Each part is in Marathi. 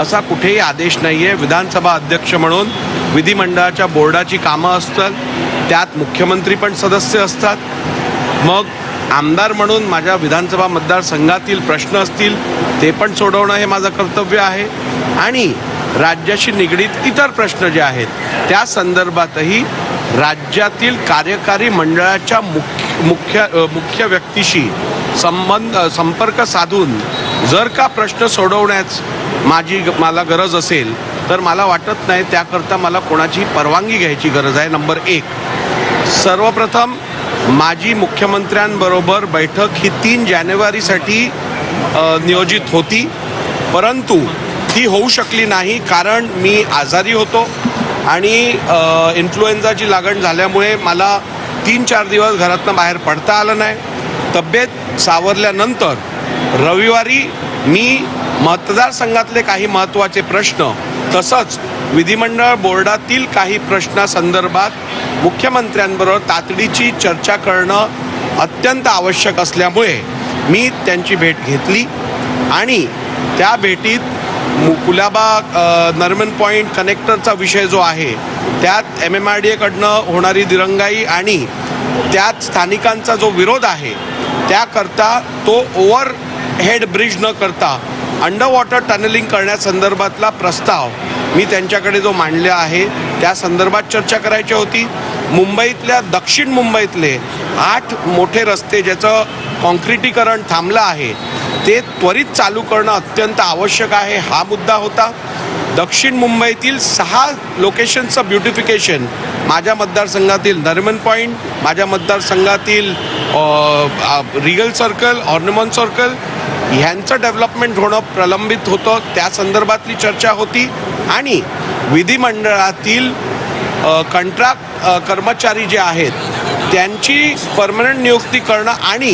असा कुठेही आदेश नाही आहे विधानसभा अध्यक्ष म्हणून विधिमंडळाच्या बोर्डाची कामं असतात त्यात मुख्यमंत्री पण सदस्य असतात. मग आमदार म्हणून माझ्या विधानसभा मतदारसंघातील प्रश्न असतील ते पण सोडवणं हे माझं कर्तव्य आहे. आणि राज्याशी निगडीत इतर प्रश्न जे आहेत त्या संदर्भातही राज्यातील कार्यकारी मंडळाच्या मुख्य मुख्य मुख्य व्यक्तीशी संबंध संपर्क साधून जर का प्रश्न सोडवण्यास माझी ग- मला गरज असेल तर मला वाटत नाही त्याकरता मला कोणाची परवानगी घ्यायची गरज आहे नंबर एक. सर्वप्रथम माजी मुख्यमंत्र्यांबरोबर बैठक ही तीन जानेवारीसाठी नियोजित होती. परंतु ती होऊ शकली नाही कारण मी आजारी होतो आणि इन्फ्लुएन्झाची लागण झाल्यामुळे मला तीन चार दिवस घरातनं बाहेर पडता आलं नाही. तब्येत सावरल्यानंतर रविवारी मी मतदारसंघातले काही महत्त्वाचे प्रश्न तसंच विधिमंडळ बोर्डातील काही प्रश्नासंदर्भात मुख्यमंत्र्यांबरोबर तातडीची चर्चा करणं अत्यंत आवश्यक असल्यामुळे मी त्यांची भेट घेतली आणि त्या भेटीत मु- कुलाबा नर्मन पॉईंट कनेक्टरचा विषय जो आहे त्यात एम एम आर डी एकडनं होणारी दिरंगाई आणि त्यात स्थानिकांचा जो विरोध आहे त्याकरता तो ओव्हर हेड ब्रिज न करता अंडर वॉटर टनलिंग करण्यासंदर्भातला प्रस्ताव मी त्यांच्याकडे जो मांडला आहे त्या संदर्भात चर्चा करायची होती. मुंबईतल्या दक्षिण मुंबईतले आठ मोठे रस्ते ज्याचं कॉन्क्रिटीकरण थांबलं आहे ते त्वरित चालू करणं अत्यंत आवश्यक आहे हा मुद्दा होता. दक्षिण मुंबईतील सहा लोकेशनचं ब्युटिफिकेशन माझ्या मतदारसंघातील नरिमन पॉईंट माझ्या मतदारसंघातील रिगल सर्कल ऑर्नमन सर्कल ह्यांचं डेव्हलपमेंट होणं प्रलंबित होतं. त्या संदर्भातली चर्चा होती. आणि विधिमंडळातील कंट्राक्ट कर्मचारी जे आहेत त्यांची परमनंट नियुक्ती करणं आणि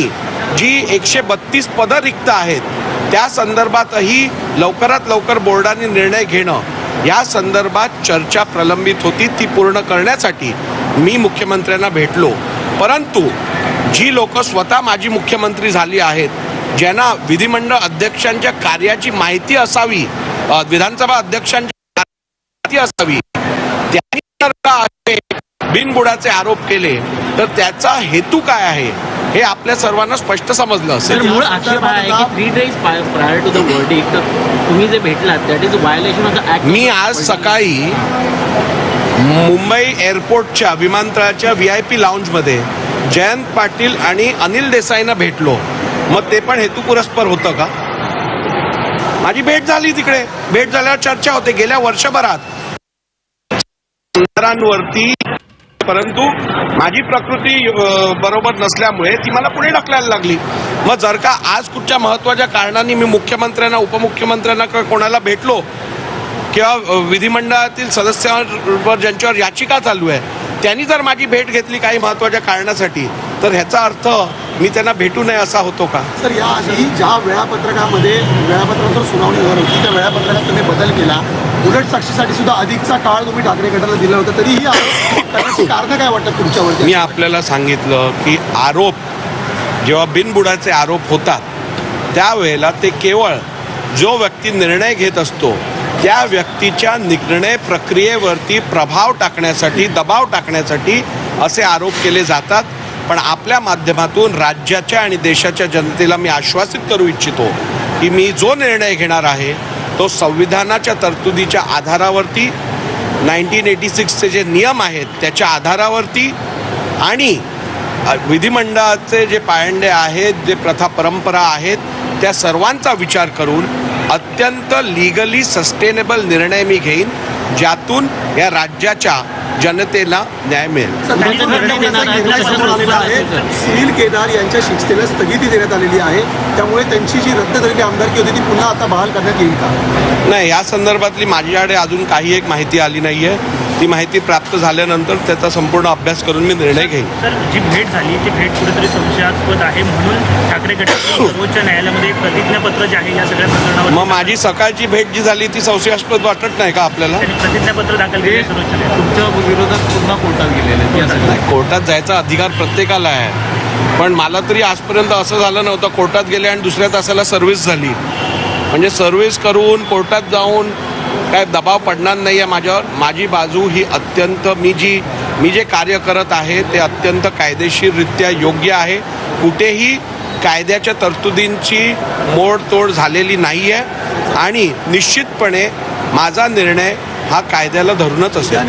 जी एकशे बत्तीस पदं रिक्त आहेत त्या संदर्भातही लवकरात लवकर बोर्डाने निर्णय घेणं या संदर्भात चर्चा प्रलंबित होती. ती पूर्ण करण्यासाठी मी मुख्यमंत्र्यांना भेटलो. परंतु जी लोकं स्वतः माजी मुख्यमंत्री झाली आहेत ज्यांना विधिमंडळ अध्यक्षांच्या कार्याची माहिती असावी विधानसभा अध्यक्षांच्या माहिती असावी त्यांनी जर का असे बिनबुडाचे आरोप केले तर त्याचा हेतू काय आहे हे आपल्या सर्वांना स्पष्ट समजलं असेल. मूळ आक्षेप आहे की three days prior to the verdict तर तुम्ही जे भेटलात that is violation of the act मी आज सकाळी मुंबई एअरपोर्टच्या विमानतळाच्या व्ही आय पी लाऊंजमध्ये जयंत पाटील आणि अनिल देसाईंना भेटलो. मग ते पण हेतुपुरस्पर होतं का? माझी भेट झाली तिकडे. भेट झाल्यावर चर्चा होते. गेल्या वर्षभरात. परंतु माझी प्रकृती बरोबर नसल्यामुळे ती मला पुढे ढकलायला लागली. मग जर का आज कुठच्या महत्त्वाच्या कारणाने मी मुख्यमंत्र्यांना उपमुख्यमंत्र्यांना कोणाला भेटलो किंवा विधिमंडळातील सदस्यांवर ज्यांच्यावर याचिका चालू आहे त्यांनी जर माझी भेट घेतली काही महत्त्वाच्या कारणासाठी तर ह्याचा अर्थ मी त्यांना भेटू नये असा होतो का? सर याआधी ज्या वेळापत्रकामध्ये वेळापत्रकावर सुनावणी होणार होती त्या वेळापत्रकात तुम्ही बदल केला. उलट साक्षीसाठी सुद्धा अधिकचा काळ तुम्ही ठाकरे गटाला दिला होता तरीही आरोप कारणं काय वाटतात तुमच्यावरती? मी आपल्याला सांगितलं की आरोप जेव्हा बिनबुडाचे आरोप होतात त्यावेळेला ते केवळ जो व्यक्ती निर्णय घेत असतो त्या व्यक्तीच्या निर्णय प्रक्रियेवरती प्रभाव टाकण्यासाठी दबाव टाकण्यासाठी असे आरोप केले जातात. पण आपल्या माध्यमातून राज्याच्या आणि देशाच्या जनतेला मी आश्वासित करू इच्छितो की मी जो निर्णय घेणार आहे तो संविधानाच्या तरतुदीच्या आधारावरती नाईन्टीन एटी सिक्सचे जे नियम आहेत त्याच्या आधारावरती आणि विधिमंडळाचे जे पायंडे आहेत जे प्रथा परंपरा आहेत त्या सर्वांचा विचार करून अत्यंत लिगली सस्टेनेबल निर्णय मी घेईन ज्यातून या राज्याच्या जनतेला न्याय मिळेल. सुनील केदार यांच्या शिक्षेला स्थगिती देण्यात आलेली आहे. त्यामुळे त्यांची जी रद्द झालेली आमदारकी होती ती पुन्हा आता बहाल करण्यात येईल का? नाही या संदर्भातली माझ्याकडे अजून काही एक माहिती आली नाही आहे ती माहिती प्राप्त झाल्यानंतर त्याचा संपूर्ण अभ्यास करून मी निर्णय घेईन. सर जी भेट झाली ती भेट कुठेतरी संशयास्पद आहे म्हणून ठाकरे गटाने सर्वोच्च न्यायालयामध्ये प्रतिज्ञापत्र जे आहे या सगळ्या प्रकरणावर मग माझी सकाळची भेट जी झाली ती संशयास्पद वाटत नाही का आपल्याला? त्यांनी प्रतिज्ञापत्र दाखल केले सर्वोच्च न्यायालयात. तुमच्या विरोधात पुन्हा कोर्टात गेलेले नाही कोर्टात जायचा अधिकार प्रत्येकाला आहे. पण मला तरी आजपर्यंत असं झालं नव्हतं. कोर्टात गेले आणि दुसऱ्या तासाला सर्व्हिस झाली. म्हणजे सर्व्हिस करून कोर्टात जाऊन काय दबाव पडणार नाही आहे माझ्यावर. माझी बाजू ही अत्यंत मी जी मी जे कार्य करत आहे ते अत्यंत कायदेशीररित्या योग्य आहे. कुठेही कायद्याच्या तरतुदींची मोडतोड झालेली नाही आहे आणि निश्चितपणे माझा निर्णय हा कायद्याला धरूनच असेल.